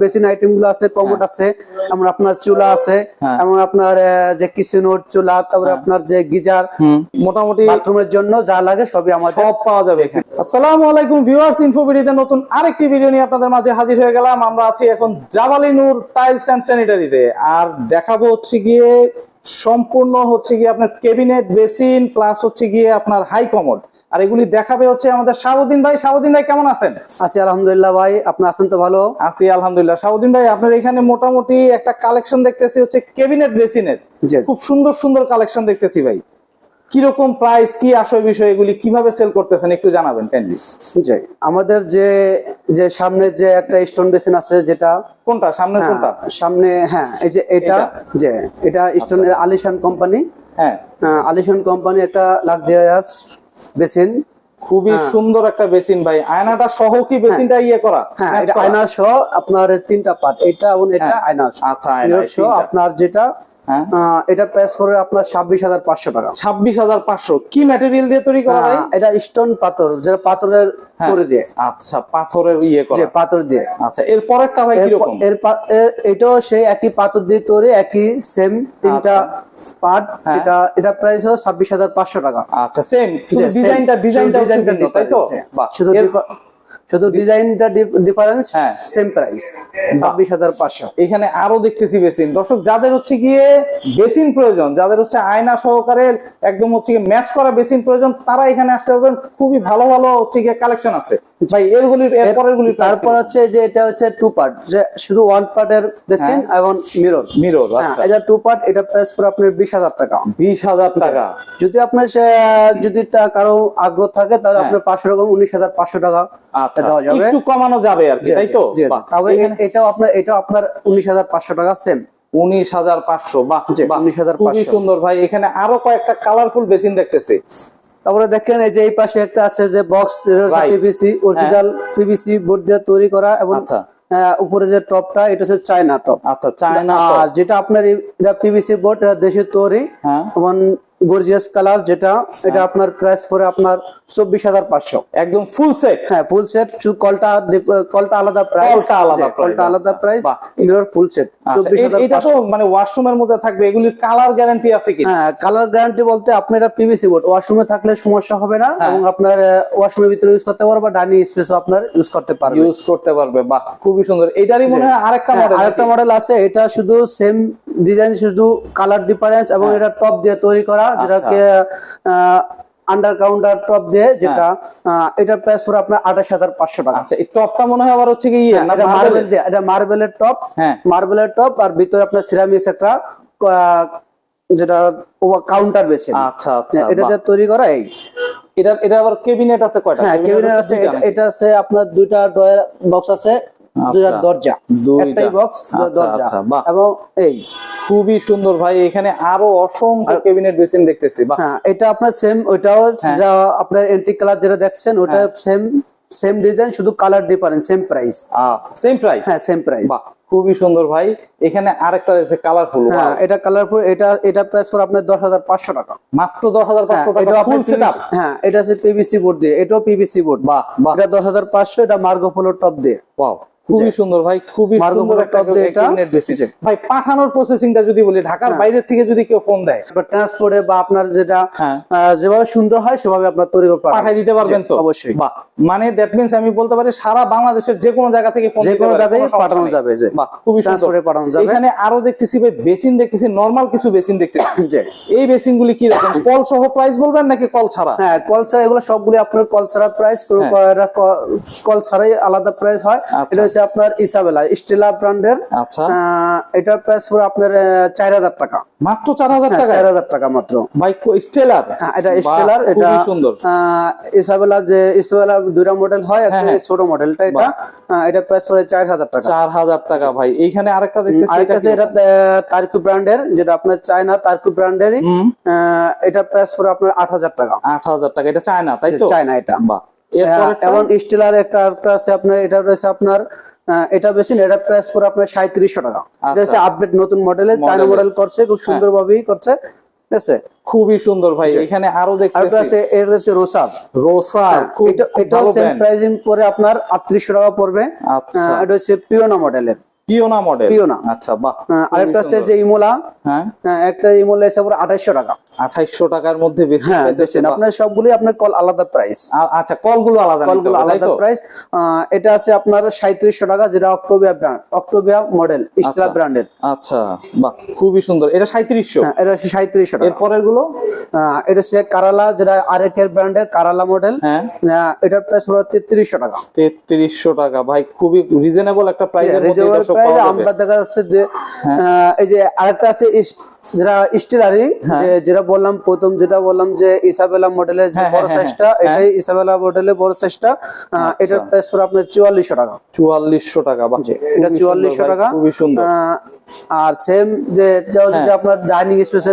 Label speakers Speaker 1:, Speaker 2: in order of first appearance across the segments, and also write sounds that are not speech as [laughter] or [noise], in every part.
Speaker 1: Basin আইটেমগুলো আছে commode আছে এমন আপনার চুলা আছে
Speaker 2: হ্যাঁ।
Speaker 1: এমন আপনার যে কিচেনোর চুলা তারপরে আপনার যে গিজার
Speaker 2: মোটামুটি
Speaker 1: বাথরুমের জন্য যা লাগে সবই আমাদের
Speaker 2: সব পাওয়া যাবে এখানে। আসসালামু আলাইকুম ভিউয়ার্স ইনফোভিডিতে নতুন আরেকটি ভিডিও নিয়ে আপনাদের মাঝে হাজির হয়ে গেলাম। আমরা আছি এখন জাবালি নূর টাইলস এন্ড স্যানিটারিতে। আর দেখাবো হচ্ছে গিয়ে সম্পূর্ণ হচ্ছে গিয়ে আপনার কেবিনেট বেসিন প্লাস হচ্ছে গিয়ে আপনার হাই কমোড। আর এগুলি দেখাবে হচ্ছে আমাদের শাহাবুদ্দিন ভাই। শাহাবুদ্দিন ভাই কেমন আছেন?
Speaker 1: আছি আলহামদুলিল্লাহ ভাই। আপনি আছেন তো ভালো?
Speaker 2: আছি আলহামদুলিল্লাহ। শাহাবুদ্দিন ভাই আপনার এখানে মোটামুটি একটা কালেকশন দেখতেছি হচ্ছে কেবিনেট
Speaker 1: জি।
Speaker 2: খুব সুন্দর সুন্দর কালেকশন দেখতেছি ভাই। কীরকম প্রাইস কি বিষয় এগুলি কীভাবে সেল করতেছেন একটু জানাবেন কাইন্ডলি
Speaker 1: জি আমাদের যে যে সামনে যে একটা স্টোন বেসিন আছে যেটা
Speaker 2: কোনটা? সামনে
Speaker 1: হ্যাঁ,
Speaker 2: কোনটা?
Speaker 1: সামনে হ্যাঁ এই যে এটা
Speaker 2: এটা?
Speaker 1: যে এটা স্টোন আলিশান কোম্পানি
Speaker 2: হ্যাঁ।
Speaker 1: আলিশান কোম্পানি একটা লাক্সারিয়াস বেসিন?
Speaker 2: খুবই
Speaker 1: হ্যাঁ।
Speaker 2: সুন্দর একটা বেসিন ভাই। আয়নাটা সহ কি বেসিনটা ইয়ে করা?
Speaker 1: হ্যাঁ
Speaker 2: Match
Speaker 1: এটা
Speaker 2: করা?
Speaker 1: আয়না সহ আপনার তিনটা পার্ট এটা এবং এটা
Speaker 2: হ্যাঁ,
Speaker 1: আয়না সহ।
Speaker 2: আচ্ছা, আয়না,
Speaker 1: সহ আপনার যেটা
Speaker 2: হ্যাঁ।
Speaker 1: এটা প্রাইস পড়বে আপনার ছাব্বিশ হাজার পাঁচশো টাকা।
Speaker 2: ছাব্বিশ হাজার পাঁচশো। কি ম্যাটেরিয়াল দিয়ে তৈরি করা
Speaker 1: হয় এটা স্টোন পাথর যেটা পাথরের
Speaker 2: হ্যাঁ।
Speaker 1: করে দিয়ে।
Speaker 2: আচ্ছা পাথরের ইয়ে
Speaker 1: পাথর দিয়ে।
Speaker 2: আচ্ছা এর পরেরটা ভাই কীরকম?
Speaker 1: এর এটাও সেই একই পাথর দিয়ে তৈরি একই সেম তিনটা পার্ট
Speaker 2: আচ্ছা। হ্যাঁ।
Speaker 1: যেটা এটা প্রাইস হলো ছাব্বিশ হাজার পাঁচশো টাকা।
Speaker 2: আচ্ছা সেম ডিজাইনটা ডিজাইনটা
Speaker 1: ডিজাইনটা
Speaker 2: তাই তো?
Speaker 1: শুধু
Speaker 2: এর-
Speaker 1: ডিফা- শুধু ডিজাইনটা ডিফারেন্স
Speaker 2: হ্যাঁ।
Speaker 1: সেম প্রাইস ছাব্বিশ হাজার পাঁচশো।
Speaker 2: এখানে আরও দেখতেছি বেসিন। দর্শক যাদের হচ্ছে গিয়ে বেসিন প্রয়োজন যাদের হচ্ছে আয়না সহকারে একদম হচ্ছে গিয়ে ম্যাচ করা বেসিন প্রয়োজন তারা এখানে আসতে পারবেন। খুবই ভালো ভালো হচ্ছে গিয়ে কালেকশন আছে। ভাই এরপরের গুলির
Speaker 1: তারপর হচ্ছে যে এটা হচ্ছে টু পার্ট যে শুধু ওয়ান পার্টের বেসিন এবং মিরর
Speaker 2: মিরর
Speaker 1: হ্যাঁ
Speaker 2: আচ্ছা।
Speaker 1: এটা টু পার্ট এটা প্রাইস পড়ে আপনার বিশ হাজার টাকা।
Speaker 2: বিশ হাজার টাকা।
Speaker 1: যদি আপনার যদি কারও আগ্রহ থাকে তাহলে
Speaker 2: হ্যাঁ।
Speaker 1: আপনার পাঁচশো রকম উনিশ হাজার পাঁচশো টাকা।
Speaker 2: আচ্ছা
Speaker 1: দেওয়া যাবে।
Speaker 2: একটু কমানো যাবে আর কি তাই তো।
Speaker 1: তবে এটাও আপনার এটাও আপনার উনিশ হাজার পাঁচশো টাকা সেম।
Speaker 2: উনিশ হাজার পাঁচশো বাহ
Speaker 1: জি,
Speaker 2: বাহ,
Speaker 1: 19,500
Speaker 2: সুন্দর ভাই এখানে আরও কয়েকটা কালারফুল বেসিন দেখতেছি।
Speaker 1: তারপরে দেখেন এই যে এই পাশে একটা আছে যে box
Speaker 2: Right.
Speaker 1: PVC original PVC board দিয়ে তৈরি করা এবং
Speaker 2: আচ্ছা।
Speaker 1: উপরে যে টপটা এটা হচ্ছে চায়না টপ
Speaker 2: আচ্ছা চায়না
Speaker 1: আর যেটা আপনার এটা পিভিসি বোর্ড দেশের তৈরি।
Speaker 2: হ্যাঁ।
Speaker 1: এবং গর্জিয়াস কালার যেটা এটা আপনার প্রাইস পরে আপনার চব্বিশ হাজার পাঁচশো।
Speaker 2: একদম ফুল সেট
Speaker 1: হ্যাঁ ফুল সেট কলটা কলটা আলাদা প্রাইস
Speaker 2: কলটা আলাদা
Speaker 1: কলটা আলাদা। প্রাইস। মিরর ফুল সেট
Speaker 2: এটা তো মানে ওয়াশরুমের মধ্যে থাকবে এগুলির কালার গ্যারান্টি আছে কি?
Speaker 1: হ্যাঁ কালার গ্যারান্টি বলতে আপনি এটা পিভিসি বোর্ড ওয়াশরুমে থাকলে সমস্যা হবে না
Speaker 2: হ্যাঁ।
Speaker 1: এবং আপনার ওয়াশরুমের ভিতরে ইউজ করতে পারবে বা ডাইনিং স্পেসও আপনার ইউজ করতে পারবে।
Speaker 2: ইউজ করতে পারবে বাহ খুবই সুন্দর। এটারই মনে হয় আরেকটা
Speaker 1: হ্যাঁ,
Speaker 2: মডেল
Speaker 1: আরেকটা মডেল আছে এটা শুধু সেম ডিজাইন শুধু কালার ডিফারেন্স এবং
Speaker 2: হ্যাঁ।
Speaker 1: এটা টপ দিয়ে তৈরি করা যেটাকে আন্ডার কাউন্টার টপ দিয়ে যেটা আহ, এটার প্রাইস পুরো আপনার আঠাশ হাজার পাঁচশো টাকা।
Speaker 2: আচ্ছা এই টপটা মনে হয় আবার হচ্ছে কি ইয়ে মার্বেল
Speaker 1: মার্বেল দিয়ে এটা মার্বেলের টপ
Speaker 2: হ্যাঁ।
Speaker 1: মার্বেলের টপ আর ভিতরে আপনার সিরামিক্স একটা যেটা কাউন্টার বেছে
Speaker 2: আচ্ছা আচ্ছা
Speaker 1: এটা
Speaker 2: বাহ।
Speaker 1: দিয়ে তৈরি করা এই।
Speaker 2: এটা এটা আবার কেবিনেট আছে কয়টা?
Speaker 1: হ্যাঁ কেবিনেট আছে এটা- আছে আপনার দুইটা ডয়ার বক্স আছে। দরজা।
Speaker 2: দুইটা।
Speaker 1: একটাই বক্স
Speaker 2: আচ্ছা,
Speaker 1: দরজা।
Speaker 2: আচ্ছা,
Speaker 1: এবং এই।
Speaker 2: খুবই সুন্দর ভাই এখানে আরও অসংখ্য কেবিনেট বেসিন দেখতেছি
Speaker 1: হ্যাঁ এটা আপনার সেম ওইটাও
Speaker 2: হ্যাঁ।
Speaker 1: যা আপনার এন্টিক কালার যেটা দেখছেন ওটা সেম সেম ডিজাইন শুধু colour difference same price
Speaker 2: same price
Speaker 1: হ্যাঁ সেম প্রাইস
Speaker 2: খুবই সুন্দর ভাই। এখানে আরেকটা দেখতে কালারফুল
Speaker 1: হ্যাঁ এটা কালারফুল এটা এটা প্রাইস পর আপনার দশ হাজার পাঁচশো টাকা।
Speaker 2: মাত্র দশ হাজার
Speaker 1: হ্যাঁ,
Speaker 2: পাঁচশো টাকা ফুল সেটআপ
Speaker 1: হ্যাঁ এটা হচ্ছে পিভিসি বোর্ড দিয়ে এটাও পিভিসি বোর্ড
Speaker 2: বাহ
Speaker 1: এটা দশ হাজার পাঁচশো এটা মার্গো ফলো টপ দিয়ে।
Speaker 2: ওয়াও খুবই সুন্দর ভাই খুবই সুন্দর একটা। ভাই পাঠানোর প্রসেসিংটা যদি বলি ঢাকার বাইরে থেকে যদি কেউ ফোন দেয়।
Speaker 1: ট্রান্সপোর্টে বা আপনার যেটা
Speaker 2: হ্যাঁ।
Speaker 1: যেভাবে সুন্দর হয় সেভাবে আপনার তৈরি পারবেন।
Speaker 2: পাঠাই দিতে পারবেন তো?
Speaker 1: অবশ্যই।
Speaker 2: মানে দ্যাট মিন্স আমি বলতে পারি সারা বাংলাদেশের যে কোনো জায়গা থেকে ফোন
Speaker 1: যে কোনো জায়গায় পাঠানো যাবে যে
Speaker 2: খুবই সুন্দর।
Speaker 1: ট্রান্সপোর্টে পাঠানো যাবে।
Speaker 2: এখানে আরও দেখতেছি ভাই বেসিন দেখতেছি নরমাল কিছু বেসিন দেখতেছি। [coughs] এই বেসিন গুলি কি রকম? কল সহ প্রাইস বলবেন নাকি কল ছাড়া?
Speaker 1: হ্যাঁ কল ছাড়া এগুলো সবগুলি আপনার কল ছাড়া প্রাইস কল ছাড়াই আলাদা প্রাইস হয়।
Speaker 2: আচ্ছা।
Speaker 1: এটা হচ্ছে আপনার ইসাবেলা স্টেলা ব্র্যান্ডের।
Speaker 2: আচ্ছা।
Speaker 1: এটার প্রাইস পুরো আপনার চার হাজার টাকা।
Speaker 2: মাত্র চার হাজার টাকা
Speaker 1: চার হাজার টাকা মাত্র।
Speaker 2: ভাই স্টেলার?
Speaker 1: হ্যাঁ, এটা স্টেলার এটা
Speaker 2: সুন্দর।
Speaker 1: ইসাবেলা যে ইসাবেলা দুইটা মডেল হয় একটা
Speaker 2: হ্যাঁ, হ্যাঁ।
Speaker 1: ছোট মডেলটা এটা। এটা প্রাইস পড়ে চার হাজার টাকা।
Speaker 2: চার হাজার টাকা ভাই। এইখানে আরেকটা দেখতেছি
Speaker 1: আরেকটা
Speaker 2: এটা
Speaker 1: তারকু ব্র্যান্ডের যেটা আপনার চায়না তারকু ব্র্যান্ডেরই। এটা প্রাইস পড়ে আপনার আট হাজার টাকা।
Speaker 2: আট হাজার টাকা। এটা চায়না তাই তো?
Speaker 1: চায়না এটা।
Speaker 2: বাহ।
Speaker 1: হ্যাঁ, এবং স্টিলার একটা আছে আপনার এটা রয়েছে আপনার এটা বেশি এটা প্রাইস আপনার সাঁত্রিশশো টাকা। এটা হচ্ছে আপডেট নতুন মডেলের চায়না মডেল করছে খুব সুন্দর ভাবেই করছে ঠিক আছে?
Speaker 2: খুবই সুন্দর ভাই এখানে আরও
Speaker 1: আছে এর হচ্ছে রোসার
Speaker 2: রোসা খুব
Speaker 1: এটা সেম
Speaker 2: brand।
Speaker 1: প্রাইসিং পরে আপনার আটত্রিশশো টাকা পড়বে।
Speaker 2: আচ্ছা।
Speaker 1: এটা হচ্ছে পিওনা মডেলের
Speaker 2: পিওনা মডেল
Speaker 1: পিওনা।
Speaker 2: আচ্ছা বাহ
Speaker 1: আরেকটা আছে যে ইমোলা
Speaker 2: হ্যাঁ।
Speaker 1: একটা ইমোলা পুরো আঠাইশশো টাকা।
Speaker 2: আঠাইশশো টাকার মধ্যে বেশি
Speaker 1: হ্যাঁ
Speaker 2: বাহ।
Speaker 1: আপনার সবগুলি আপনার কল আলাদা প্রাইস
Speaker 2: আচ্ছা কলগুলো আলাদা
Speaker 1: কলগুলো আলাদা প্রাইস এটা আছে আপনার সাঁত্রিশশো টাকা যেটা Octobia brand Octobia model Stella. ব্র্যান্ডের
Speaker 2: আচ্ছা বাহ খুবই সুন্দর। এটা সাঁত্রিশশো
Speaker 1: হ্যাঁ এটা হচ্ছে সাঁত্রিশশো টাকা।
Speaker 2: এর
Speaker 1: পরেরগুলো এটা হচ্ছে কারালা যেটা আরেক এর ব্র্যান্ডের কারালা মডেল
Speaker 2: হ্যাঁ।
Speaker 1: এটার প্রাইস হলো তেত্রিশশো টাকা।
Speaker 2: তেত্রিশশো টাকা ভাই খুবই রিজনেবল একটা প্রাইসের মধ্যে
Speaker 1: রিজনেবল
Speaker 2: দর্শক
Speaker 1: প্রাইস
Speaker 2: পাওয়া যাবে।
Speaker 1: আমরা দেখা যাচ্ছে যে
Speaker 2: হ্যাঁ।
Speaker 1: এই যে আরেকটা আছে যেটা স্টিলারি যেটা বললাম প্রথম যেটা বললাম যে ইসাবেলা মডেলের যে
Speaker 2: হ্যাঁ,
Speaker 1: বড়
Speaker 2: হ্যাঁ,
Speaker 1: সাইজটা
Speaker 2: হ্যাঁ।
Speaker 1: এটাই ইসাবেলা মডেলের বড় সাইজটা এটার প্রাইস পড়ে আপনার চুয়াল্লিশশো টাকা।
Speaker 2: চুয়াল্লিশশো টাকা
Speaker 1: এটা চুয়াল্লিশশো টাকা।
Speaker 2: খুবই সুন্দর।
Speaker 1: আর সেম যে যদি
Speaker 2: হ্যাঁ।
Speaker 1: আপনার ডাইনিং স্পেসে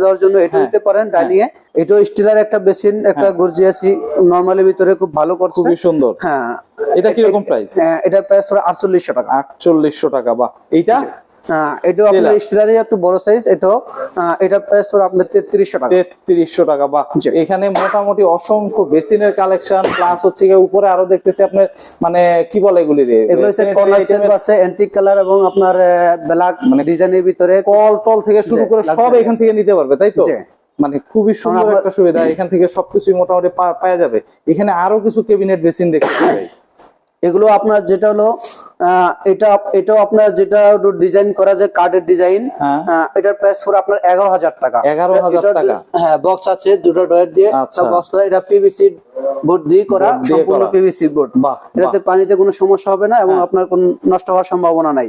Speaker 1: দেওয়ার জন্য এটা দিতে পারেন ডাইনিং এ। এটাও স্টিলের একটা বেসিন একটা গর্জিয়াসি নর্মালি ভিতরে খুব ভালো করছে।
Speaker 2: খুবই সুন্দর।
Speaker 1: হ্যাঁ।
Speaker 2: এটা কীরকম প্রাইস
Speaker 1: আহ, এটার প্রাইস পড়ে আটচল্লিশশো টাকা।
Speaker 2: আটচল্লিশশো টাকা বা এইটা?
Speaker 1: আহ, আপনার স্টিলারই একটু বড় সাইজ এটাও আহ, প্রাইস পড়ে আপনার তেত্রিশশো টাকা।
Speaker 2: তেত্রিশশো টাকা বাহ। এখানে মোটামুটি অসংখ্য বেসিনের কালেকশন প্লাস হচ্ছে উপরে আরও দেখতেছি আপনার মানে কি বলে এগুলি রে?
Speaker 1: এগুলো হচ্ছে
Speaker 2: Sanitary
Speaker 1: কর্নার আছে অ্যান্টিক কালার এবং আপনার ব্ল্যাক মানে ডিজাইনের ভিতরে।
Speaker 2: কল টল থেকে শুরু করে সব এখান থেকে নিতে পারবে তাই তো? মানে খুবই সুন্দর একটা সুবিধা এখান থেকে সবকিছুই মোটামুটি পাওয়া যাবে। এখানে আরও কিছু কেবিনেট বেসিন দেখতে
Speaker 1: এগুলো আপনার যেটা হলো এটা এটাও আপনার যেটা ডিজাইন করা যায় কার্ডের ডিজাইন
Speaker 2: হ্যাঁ।
Speaker 1: এটার প্রাইস পুরো আপনার এগারো হাজার টাকা
Speaker 2: এগারো
Speaker 1: হাজার
Speaker 2: টাকা।
Speaker 1: হ্যাঁ বক্স আছে দুটো ডয়ের দিয়ে
Speaker 2: আচ্ছা।
Speaker 1: বক্স এটা পিভিসি বোর্ড দিয়ে করা সম্পূর্ণ পিভিসি বোর্ড এটাতে পানিতে কোনো সমস্যা হবে না এবং আপনার কোনো নষ্ট হওয়ার সম্ভাবনা নাই।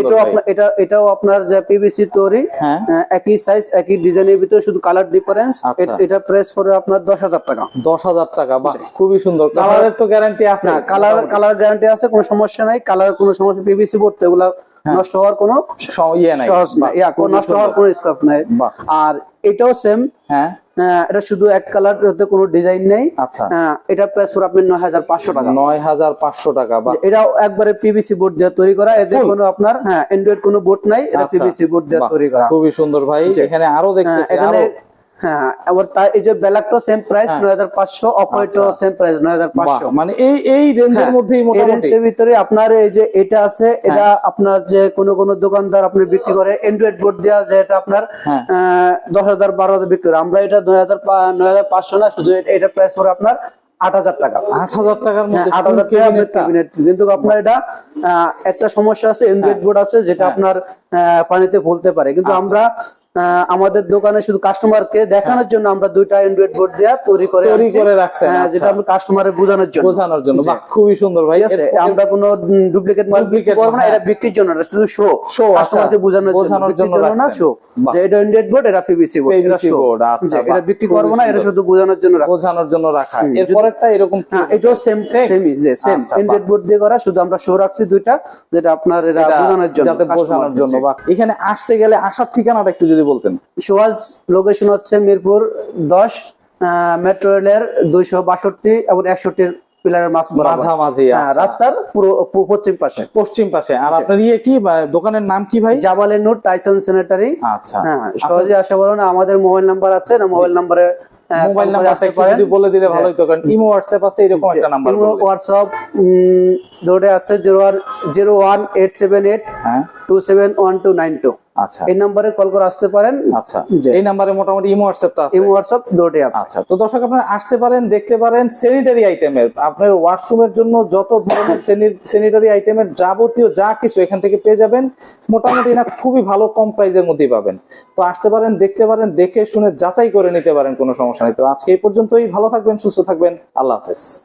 Speaker 1: এটাও আপনার এটা এটাও আপনার যে পিভিসি তৈরি
Speaker 2: হ্যাঁ।
Speaker 1: একই সাইজ একই ডিজাইনের ভিতরে শুধু কালার ডিফারেন্স
Speaker 2: আচ্ছা।
Speaker 1: এটা প্রেস পড়বে আপনার দশ হাজার টাকা।
Speaker 2: দশ হাজার টাকা বাহ খুবই সুন্দর। কালারের তো গ্যারান্টি আছে।
Speaker 1: কালার কালার গ্যারান্টি আছে কোনো সমস্যা নাই। কালার কোনো সমস্যা পিভিসি বোর্ড তো এগুলা নষ্ট হওয়ার কোনো
Speaker 2: ইয়ে নাই।
Speaker 1: নষ্ট হওয়ার কোনো স্কোপ নাই। আর এটাও সেম
Speaker 2: হ্যাঁ।
Speaker 1: এটা শুধু এক কালার কোনো ডিজাইন নেই।
Speaker 2: আচ্ছা।
Speaker 1: এটা প্রাইস পড়ে আপনার নয় হাজার পাঁচশো টাকা।
Speaker 2: নয় হাজার পাঁচশো টাকা বা
Speaker 1: এটাও একবারে পিভিসি বোর্ড দিয়ে তৈরি করা। এতে? কোনো আপনার হ্যাঁ অ্যান্ড্রয়েড কোনো বোর্ড নাই এটা
Speaker 2: আচ্ছা।
Speaker 1: পিভিসি বোর্ড দিয়ে তৈরি করা।
Speaker 2: খুবই সুন্দর ভাই। এখানে আরও
Speaker 1: দেখতে
Speaker 2: দেখতেছি
Speaker 1: এখানে হ্যাঁ আবার তার এই যে ব্ল্যাকটা সেম প্রাইস নয় হাজার সেম প্রাইস নয় হাজার।
Speaker 2: বাহ,
Speaker 1: পাঁচশো
Speaker 2: মানে এই এই রেঞ্জের মধ্যেই মোটামুটি।
Speaker 1: রেঞ্জের ভিতরে আপনার এই যে এটা আছে এটা আপনার যে কোন কোন দোকানদার আপনি বিক্রি করে অ্যান্ড্রয়েড বোর্ড দেওয়া যে এটা আপনার
Speaker 2: হ্যাঁ।
Speaker 1: বিক্রি করে। আমরা এটা নয় হাজার নয় হাজার পাঁচশো না শুধু এটা- প্রাইস পড়ে আপনার আট হাজার টাকা।
Speaker 2: আট হাজার টাকার মধ্যে
Speaker 1: আট হাজার cabinet। কিন্তু আপনার এটা আহ, একটা সমস্যা আছে অ্যান্ড্রয়েড বোর্ড আছে যেটা আপনার আহ, পানিতে ভুলতে পারে। কিন্তু
Speaker 2: আচ্ছা।
Speaker 1: আমরা আমাদের দোকানে শুধু কাস্টমারকে দেখানোর জন্য আমরা দুইটা অ্যান্ড্রয়েড বোর্ড দেওয়া তৈরি করে
Speaker 2: তৈরি। করে রাখছেন,
Speaker 1: হ্যাঁ, যেটা
Speaker 2: আচ্ছা।
Speaker 1: আমরা কাস্টমারের বোঝানোর জন্য।
Speaker 2: বোঝানোর জন্য। বাহ খুবই সুন্দর ভাই।
Speaker 1: আছে আমরা কোনো ডুপ্লিকেট মাল বিক্রি করব না এটা বিক্রির জন্য না শুধু শো
Speaker 2: Show,
Speaker 1: কাস্টমারকে। বোঝানোর জন্য
Speaker 2: বোঝানোর জন্য
Speaker 1: না শো যে এটা ইন্ডিয়ান বোর্ড এটা পিভিসি বোর্ড শো
Speaker 2: board, আচ্ছা,
Speaker 1: এটা বিক্রি করব না এটা শুধু বোঝানোর জন্য রাখছি।
Speaker 2: বোঝানোর জন্য রাখা। এরপরেরটা এরকম
Speaker 1: হ্যাঁ এটাও সেম? সেমই যে সেম ইন্ডিয়ান বোর্ড দিয়ে করা শুধু আমরা শো রাখছি দুইটা যেটা আপনার এটা বোঝানোর জন্য
Speaker 2: যাতে বোঝানোর জন্য বা এখানে আসতে গেলে আসার ঠিকানাটা একটু যদি বলতেন।
Speaker 1: লোকেশন হচ্ছে মিরপুর দশ মেট্রো রেলের দুইশো বাষট্টি এবং একষট্টির পিলারের মাছ
Speaker 2: মাঝামাঝি
Speaker 1: হ্যাঁ,
Speaker 2: আচ্ছা।
Speaker 1: রাস্তার পুরো পশ্চিম পাশে।
Speaker 2: পশ্চিম পাশে। আর আপনার ইয়ে কি দোকানের নাম কি ভাই?
Speaker 1: টাইসন স্যানিটারি
Speaker 2: আচ্ছা।
Speaker 1: হ্যাঁ সহজে আসা বলো আমাদের মোবাইল নাম্বার আছে না মোবাইল নাম্বারে
Speaker 2: মোবাইল। যদি বলে দিলে ভালো হতো কারণ ইমো হোয়াটসঅ্যাপ আছে এরকম একটা নাম্বার
Speaker 1: ইমো, হোয়াটসঅ্যাপ আছে zero zero one eight seven eight
Speaker 2: হ্যাঁ।
Speaker 1: Two seven one two nine two.
Speaker 2: আচ্ছা।
Speaker 1: এই নাম্বারে কল করে আসতে পারেন।
Speaker 2: আচ্ছা। এই নাম্বারে মোটামুটি ইমো হোয়াটসঅ্যাপটা আছে।
Speaker 1: ইমো হোয়াটসঅ্যাপ দুটোই আছে।
Speaker 2: আচ্ছা তো দর্শক আপনারা আসতে পারেন দেখতে পারেন স্যানিটারি আইটেমের আপনার ওয়াশরুমের জন্য যত ধরনের স্যানিটারি আইটেমের যাবতীয় যা কিছু এখান থেকে পেয়ে যাবেন মোটামুটি না খুবই ভালো কম প্রাইজের মধ্যেই পাবেন। তো আসতে পারেন দেখতে পারেন দেখে শুনে যাচাই করে নিতে পারেন কোনো সমস্যা নেই। তো আজকে এই পর্যন্তই। ভালো থাকবেন সুস্থ থাকবেন। আল্লাহ হাফেজ।